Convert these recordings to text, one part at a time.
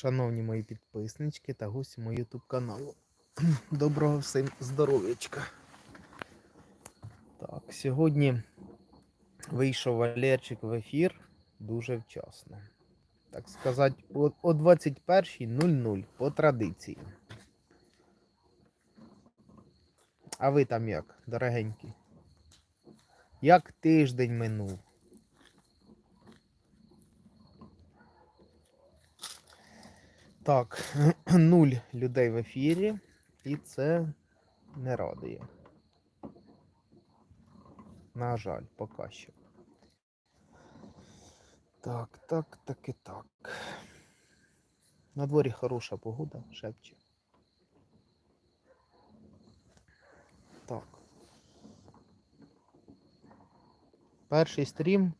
Шановні мої підписнички та гості мого YouTube каналу. Доброго всім здоров'ячка. Так, сьогодні вийшов Валерчик в ефір дуже вчасно. Так сказати, о, о 21.00 по традиції. А ви там як, дорогенькі? Як тиждень минув? Так, нуль людей в ефірі, і це не радує. На жаль, поки що. Так, так, так і так. На дворі хороша погода, шепче. Так. Перший стрім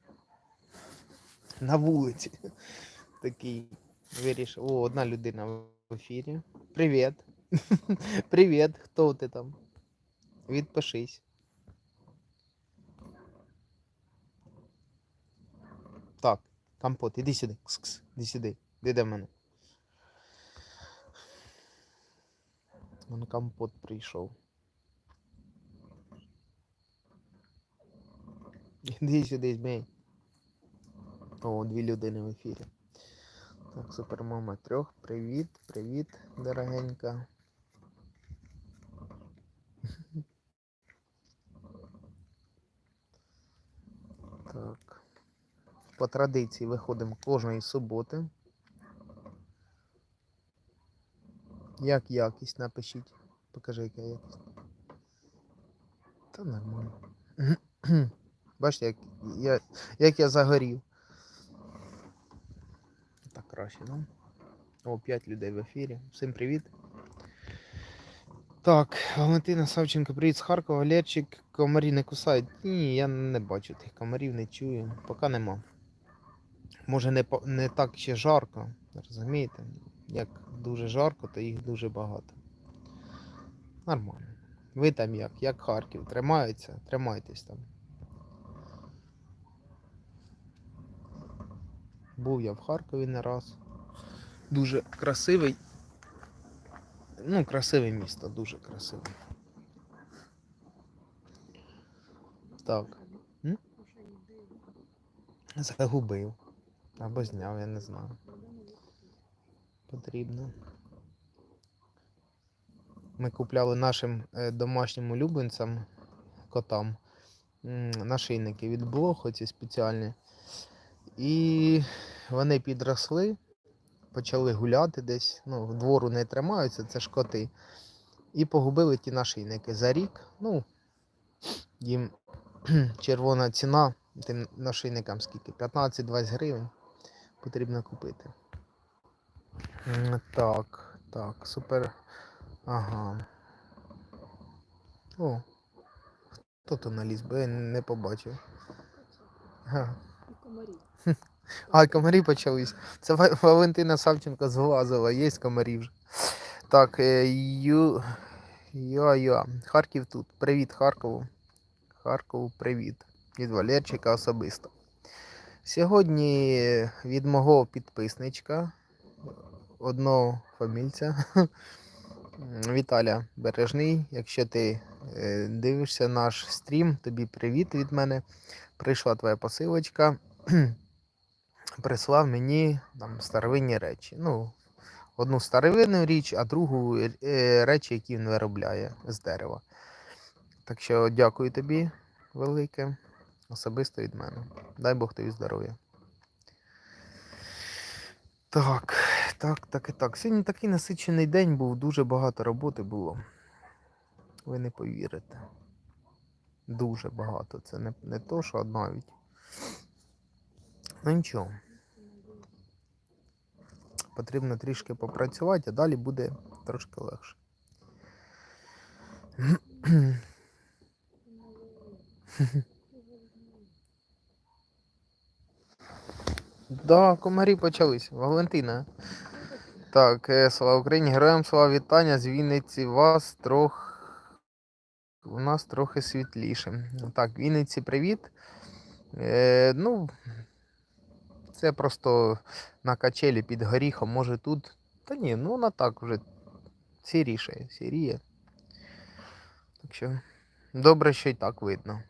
на вулиці. Такий вирішив. О, одна людина в ефірі. Привіт. Привіт, хто ти там? Відпишись. Так, компот, іди сюди. Кс-кс, іди сюди. Іди до мене. Вон компот прийшов. Іди сюди, змій. О, дві людини в ефірі. Так, супермама трьох. Привіт, привіт, дорогенька. Так. По традиції виходимо кожної суботи. Як якість напишіть. Покажи, яка якість. Та нормально. Бачите, як я, як я загорів. Краще, ну. О, 5 людей в ефірі. Всім привіт. Так, Валентина Савченко, привіт з Харкова. Лерчик, комарі не кусають. Ні, я не бачу тих комарів, не чую. Поки нема. Може не, не так ще жарко, розумієте? Як дуже жарко, то їх дуже багато. Нормально. Ви там як? Як Харків? Тримаються? Тримайтесь там. Був я в Харкові не раз. Дуже красивий. Ну, красиве місто, дуже красиве. Так. Загубив. Або зняв, я не знаю. Потрібно. Ми купляли нашим е, домашнім улюбленцям, котам, нашийники від блог, оці спеціальні. І вони підросли, почали гуляти десь, ну, двору не тримаються, це ж коти. І погубили ті нашийники за рік. Ну, їм червона ціна тим нашийникам скільки? 15-20 гривень потрібно купити. Так, так, супер. Ага. О. Хто то наліз, бо я не побачив. Ага. А, комарі почались. Це Валентина Савченко з Глазова, є комарі вже. Так, е, ю... Йо-йо. Харків тут. Привіт, Харкову. Харкову, привіт. Від Валерчика особисто. Сьогодні від мого підписничка, одного фамільця, Віталя Бережний. Якщо ти е, дивишся наш стрім, тобі привіт від мене. Прийшла твоя посилочка. Прислав мені там старовинні речі. Ну, одну старовинну річ, а другу е, речі, які він виробляє з дерева. Так що дякую тобі велике, особисто від мене. Дай Бог тобі здоров'я. Так, так, так і так. Сьогодні такий насичений день був, дуже багато роботи було. Ви не повірите. Дуже багато. Це не, не то, що навіть. Ну нічого. Потрібно трішки попрацювати, а далі буде трошки легше. Да, комарі почались. Валентина. Так, е, слава Україні, героям слава вітання з Вінниці. Вас трох. У нас трохи світліше. Так, Вінниці, привіт. Е, ну, Це просто на качелі під горіхом, може тут. Та ні, ну вона так вже сіріше, сіріє. Так що добре, що й так видно.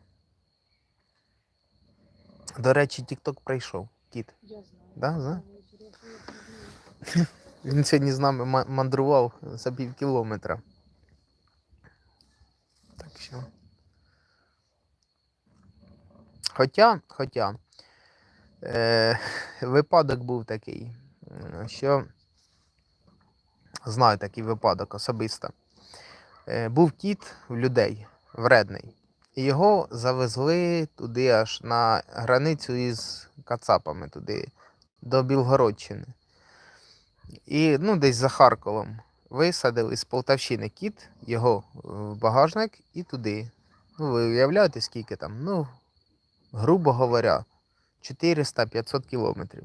До речі, Тік-Ток прийшов, кіт. Я знаю. Да, знаю. Він сьогодні з нами мандрував за пів кілометра. Так що. Хоча, хоча, е, випадок був такий, що знаю такий випадок особисто. Е, був кіт в людей, вредний. І його завезли туди аж на границю із Кацапами, туди, до Білгородщини. І ну, десь за Харковом висадили з Полтавщини кіт, його в багажник і туди. Ну, ви уявляєте, скільки там? Ну, грубо говоря, 400-500 кілометрів.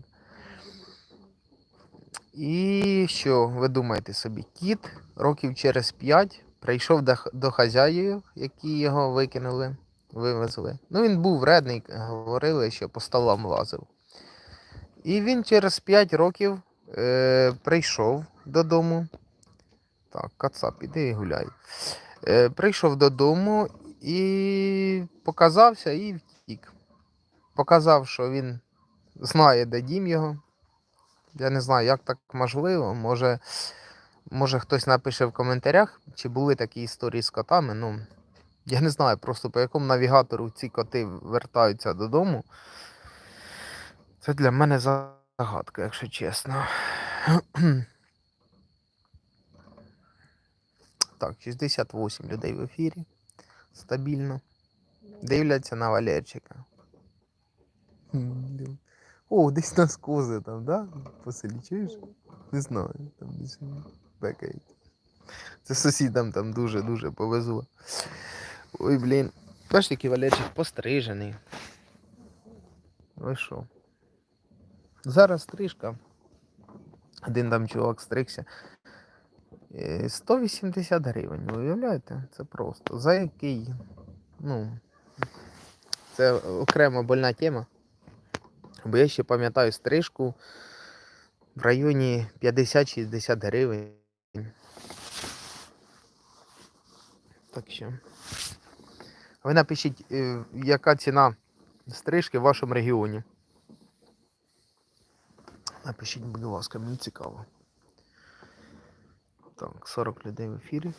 І що ви думаєте собі? Кіт років через 5 прийшов до, хазяїв, які його викинули, вивезли. Ну, він був вредний, говорили, що по столам лазив. І він через 5 років е, прийшов додому. Так, кацап, іди і гуляй. Е, прийшов додому і показався і втік. Показав, що він знає, де дім його. Я не знаю, як так можливо. Може, може хтось напише в коментарях, чи були такі історії з котами. Ну, я не знаю просто по якому навігатору ці коти вертаються додому. Це для мене загадка, якщо чесно. Так, 68 людей в ефірі. Стабільно. Дивляться на Валерчика. О, десь нас кози там, да? По селі чуєш? Не знаю, там десь бекають. Це сусідам там дуже-дуже повезло. Ой, блін. Бачите, який Валерчик пострижений. Ви що? Зараз стрижка. Один там чувак стригся. Е, 180 гривень, ви уявляєте? Це просто. За який? Ну. Це окрема больна тема. Бо я ще пам'ятаю стрижку в районі 50-60 гривень. Так що. Ви напишіть, е, яка ціна стрижки в вашому регіоні. Напишіть, будь ласка, мені цікаво. Так, 40 людей в ефірі.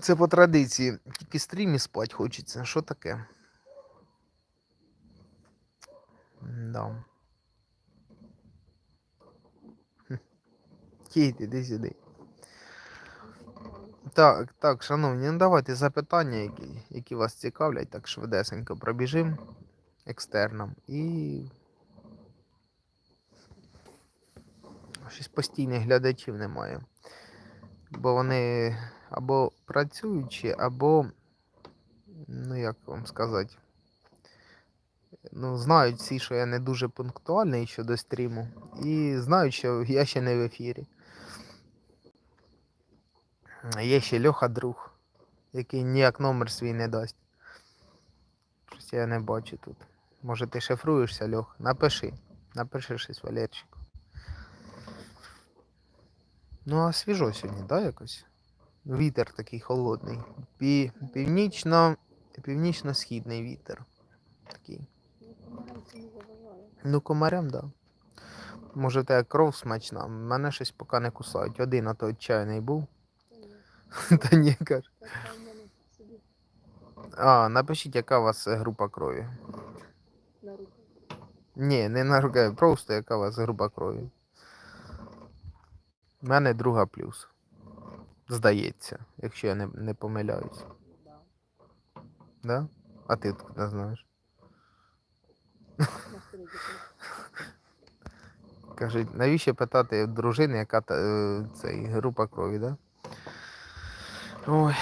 Це по традиції. Тільки стрім і спать хочеться. Що таке? Да. Хм. Кіт, іди сюди. Так, так, шановні, ну давайте запитання, які, які вас цікавлять, так швидесенько пробіжим екстерном і. Щось постійних глядачів немає. Бо вони або працюючі, або, ну як вам сказати, ну, знають всі, що я не дуже пунктуальний щодо стріму, і знають, що я ще не в ефірі. Є ще Льоха друг, який ніяк номер свій не дасть. Щось я не бачу тут. Може ти шифруєшся, Льох? Напиши. Напиши щось Валерчику. Ну, а свіжо сьогодні, да, якось? Вітер такий холодний. Пі... Північно... Північно-східний вітер. Такий. Ну, комарям, да. Може, в тебе кров смачна. Мене щось поки не кусають. Один, а то отчаяний був. Та ні, каже. А, напишіть, яка у вас е, група крові. на руку. Ні, не на руки, просто яка у вас група крові. У мене друга плюс. Здається, якщо я не, не помиляюсь. Да. Да? А ти откуда знаєш? Кажуть, навіщо питати дружини, яка та, е, цей, група крові, да? Ой.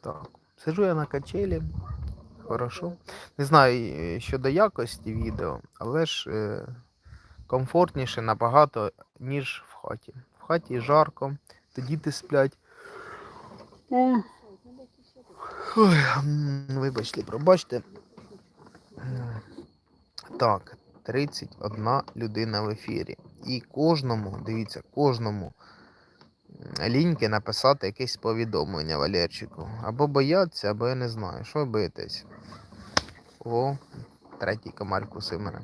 Так. Сиджу я на качелі. Хорошо. Не знаю е, щодо якості відео, але ж е, комфортніше набагато, ніж в хаті. В хаті жарко, то діти сплять. Ой, вибачте, пробачте. Так, 31 людина в ефірі. І кожному, дивіться, кожному ліньки написати якесь повідомлення Валерчику. Або бояться, або я не знаю. Що боїтесь? О, третій комар кусив мене.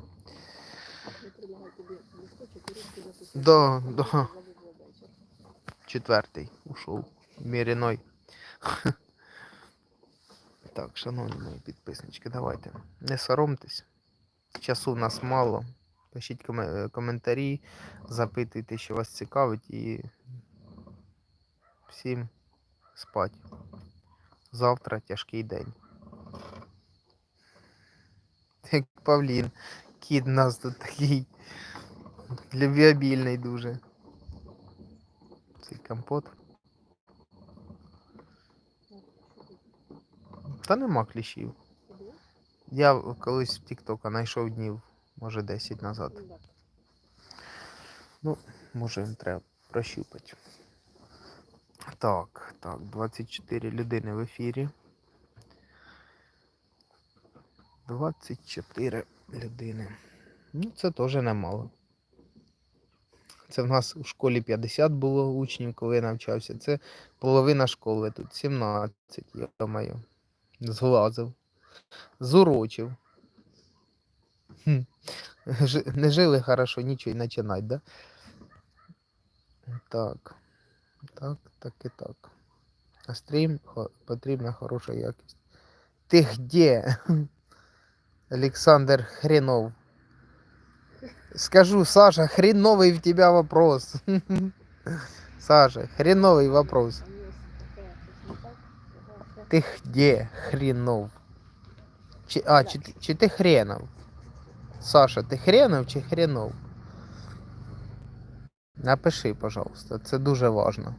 Да, да. Четвертий ушов. Міряной. Так, шановні мої підписнички, давайте. Не соромтесь. Часу в нас мало. Пишіть коментарі, запитуйте, що вас цікавить, і всім спать. Завтра тяжкий день. Як Павлін. Кіт у нас тут такий любвеобільний дуже. Цей компот. Та нема кліщів. Я колись в Тіктока знайшов днів, може 10 назад. Ну. Може треба прощупати. Так, так, 24 людини в ефірі. 24 людини. Ну, це теж немало. Це в нас у школі 50 було учнів, коли я навчався. Це половина школи, тут 17, я думаю. Зглазив. Зурочив. Не жили хорошо, нічого і починать, да? Так. Так, так і так. А стрім хо- потрібна хороша якість. Ти где? Александр Хренов. Скажу, Саша, хреновый в тебя вопрос. Саша, хреновый вопрос. А у нас така щось не так. Ага, так. Ты где, Хренов? Чи, а, чи, ти- чи ти Хренов? Саша, ти Хренов чи Хренов? Напиши, пожалуйста, це дуже важно.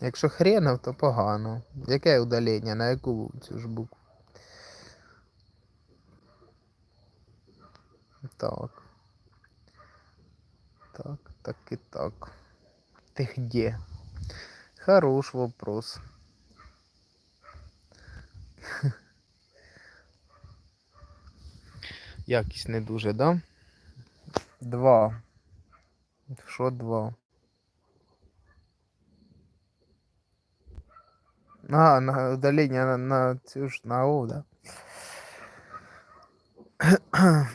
Якщо Хренов, то погано. Яке удалення? На яку цю ж букву? Так. Так, так и так. Ты где? Хорош вопрос. Якість не дуже, да? Два. Що два? А, на удалення на, на на О, да?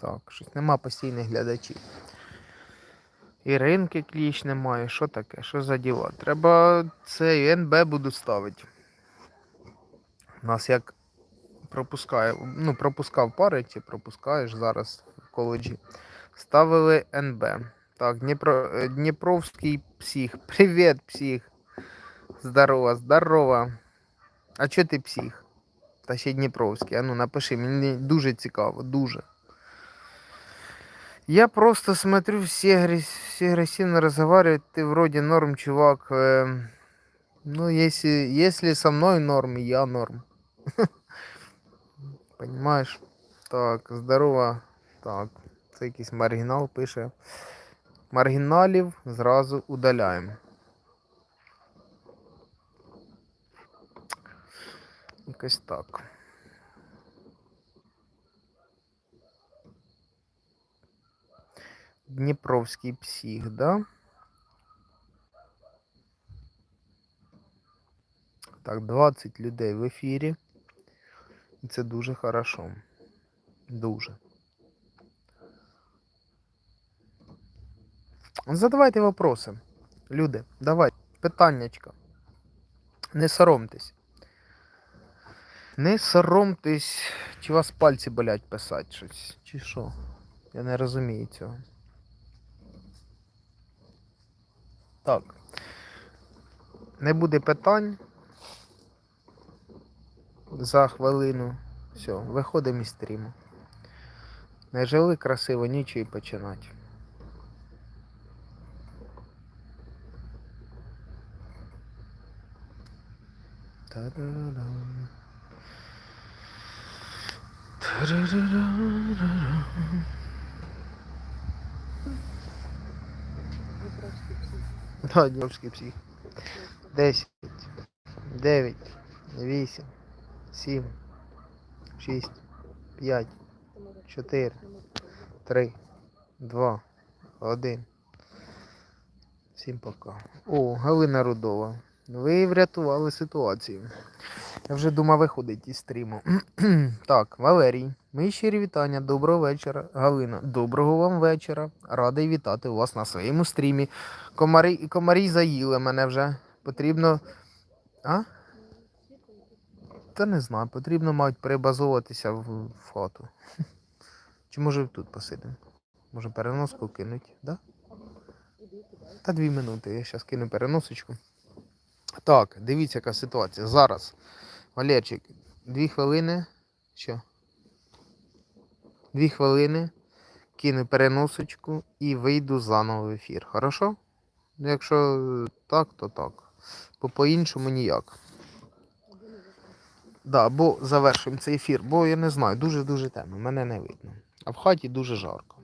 Так, щось нема постійних глядачів. І ринки кліч немає. Що таке? Що за діла? Треба цей НБ буду ставити. Нас як пропускає, ну, пропускав пари, чи пропускаєш зараз в коледжі. Ставили НБ. Так, Дніпро, е, Дніпровський псих. Привіт, псих. Здорово, здорово. А чого ти псих? Та ще Дніпровський. А ну напиши, мені дуже цікаво, дуже. Я просто смотрю, все, агресс- все агрессивно разговаривают, ты вроде норм, чувак. Эм, ну, если, если со мной норм, и я норм. Понимаешь? Так, здорово. Так, Це якийсь маргінал пише. Маргіналів зразу удаляємо. Якось так. Дніпровський псих, да? Так, 20 людей в ефірі. І це дуже хорошо. Дуже. Задавайте вопроси. Люди, давайте. Питаннячка. Не соромтесь. Не соромтесь, чи вас пальці болять писати щось, чи що? Я не розумію цього. Так. Не буде питань. За хвилину. Все, виходимо із стріму. Не жили красиво, нічого і починати. Та-да-да-да-да-да. Да, дніпровський псих. 10, 9, 8, 7, 6, 5, 4, 3, 2, 1. Всім пока. О, Галина Рудова. Ви врятували ситуацію. Я вже думав виходить із стріму. так, Валерій, мої щирі вітання, доброго вечора. Галина, доброго вам вечора. Радий вітати вас на своєму стрімі. Комарі, комарі заїли мене вже. Потрібно. А? Та не знаю, потрібно, мабуть, перебазовуватися в, в хату. Чи може тут посидимо? Може переноску кинуть, да? Та дві минути, я зараз кину переносочку. Так, дивіться, яка ситуація. Зараз. Валерчик, дві хвилини. Що? Дві хвилини. Кину переносочку і вийду заново в ефір. Хорошо? Ну, Якщо так, то так. Бо по-іншому ніяк. Да, бо завершуємо цей ефір, бо я не знаю, дуже-дуже темно, мене не видно. А в хаті дуже жарко.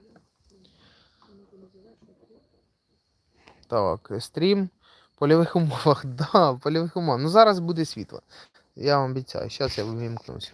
Так, стрім. Польових умовах, да, польових умовах. Ну зараз буде світло. Я вам обіцяю, зараз я вимкнусь.